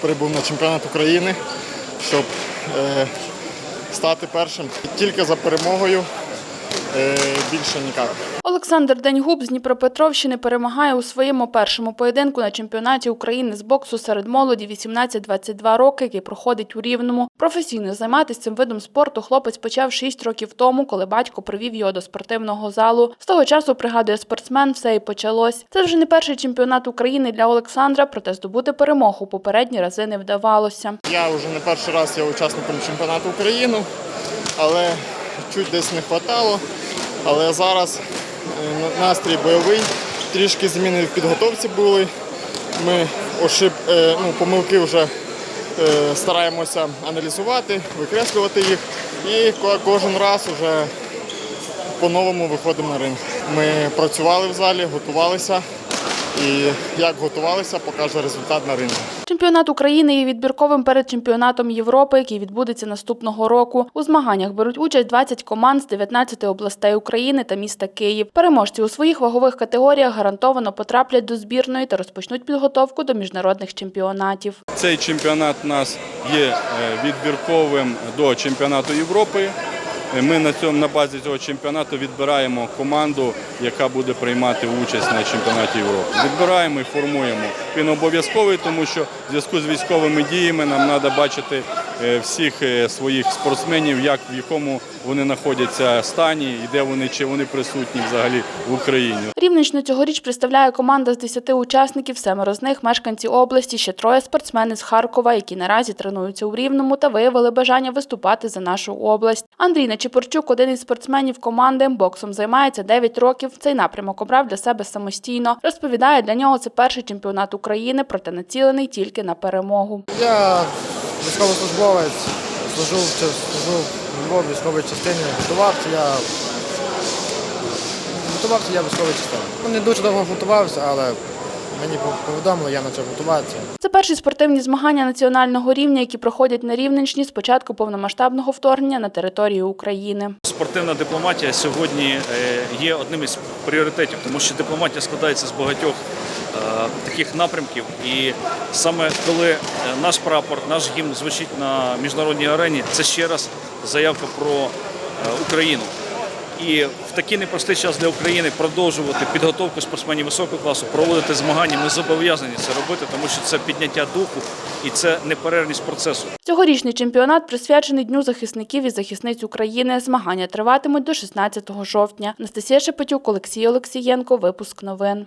прибув на чемпіонат України, щоб е, стати першим. Тільки за перемогою, більше ніяк. Олександр Деньгуб з Дніпропетровщини перемагає у своєму першому поєдинку на чемпіонаті України з боксу серед молоді 18-22 роки, який проходить у Рівному. Професійно займатися цим видом спорту хлопець почав 6 років тому, коли батько привів його до спортивного залу. З того часу, пригадує спортсмен, все і почалось. Це вже не перший чемпіонат України для Олександра, проте здобути перемогу попередні рази не вдавалося. Я вже не перший раз є учасником чемпіонату України, але чуть десь не вистачало. Але зараз е, настрій бойовий, трішки зміни в підготовці були. Ми ошиб, е, ну, помилки вже е, стараємося аналізувати, викреслювати їх. І кожен раз вже по-новому виходимо на ринг. Ми працювали в залі, готувалися. І як готувалися, покаже результат на ринку. Чемпіонат України є відбірковим перед чемпіонатом Європи, який відбудеться наступного року. У змаганнях беруть участь 20 команд з 19 областей України та міста Київ. Переможці у своїх вагових категоріях гарантовано потраплять до збірної та розпочнуть підготовку до міжнародних чемпіонатів. Цей чемпіонат у нас є е, відбірковим до чемпіонату Європи. Е, Ми на цьому на базі цього чемпіонату відбираємо команду, яка буде приймати участь на чемпіонаті Європи. Відбираємо і формуємо. Він обов'язковий, тому що в зв'язку з військовими діями нам треба бачити всіх е, своїх спортсменів, як в якому вони знаходяться стані і де вони чи вони присутні взагалі в Україні. Рівненщину цьогоріч представляє команда з 10 учасників, семеро з них мешканці області, ще троє спортсмени з Харкова, які наразі тренуються у Рівному та виявили бажання виступати за нашу область. Андрій Нечіпорчук, один із спортсменів команди, боксом займається 9 років. Цей напрямок обрав для себе самостійно. Розповідає, для нього це перший чемпіонат України, проте націлений тільки на перемогу. Я військовослужбовець, служу, в військовій частині, готувався я. Готувався я в військовій частині. Ну, Не дуже довго готувався, але мені повідомили, я почав готуватися. Це перші спортивні змагання національного рівня, які проходять на Рівненщині з початку повномасштабного вторгнення на територію України. Спортивна дипломатія сьогодні е, є одним із пріоритетів, тому що дипломатія складається з багатьох таких напрямків. І саме коли е, наш прапор, наш гімн звучить на міжнародній арені, це ще раз заявка про е, Україну. І в такий непростий час для України продовжувати підготовку спортсменів високого класу, проводити змагання. Ми зобов'язані це робити, тому що це підняття духу і це неперервність процесу. Цьогорічний чемпіонат присвячений Дню захисників і захисниць України. Змагання триватимуть до 16 жовтня. Анастасія Шепетюк, Олексій Олексієнко. Випуск новин.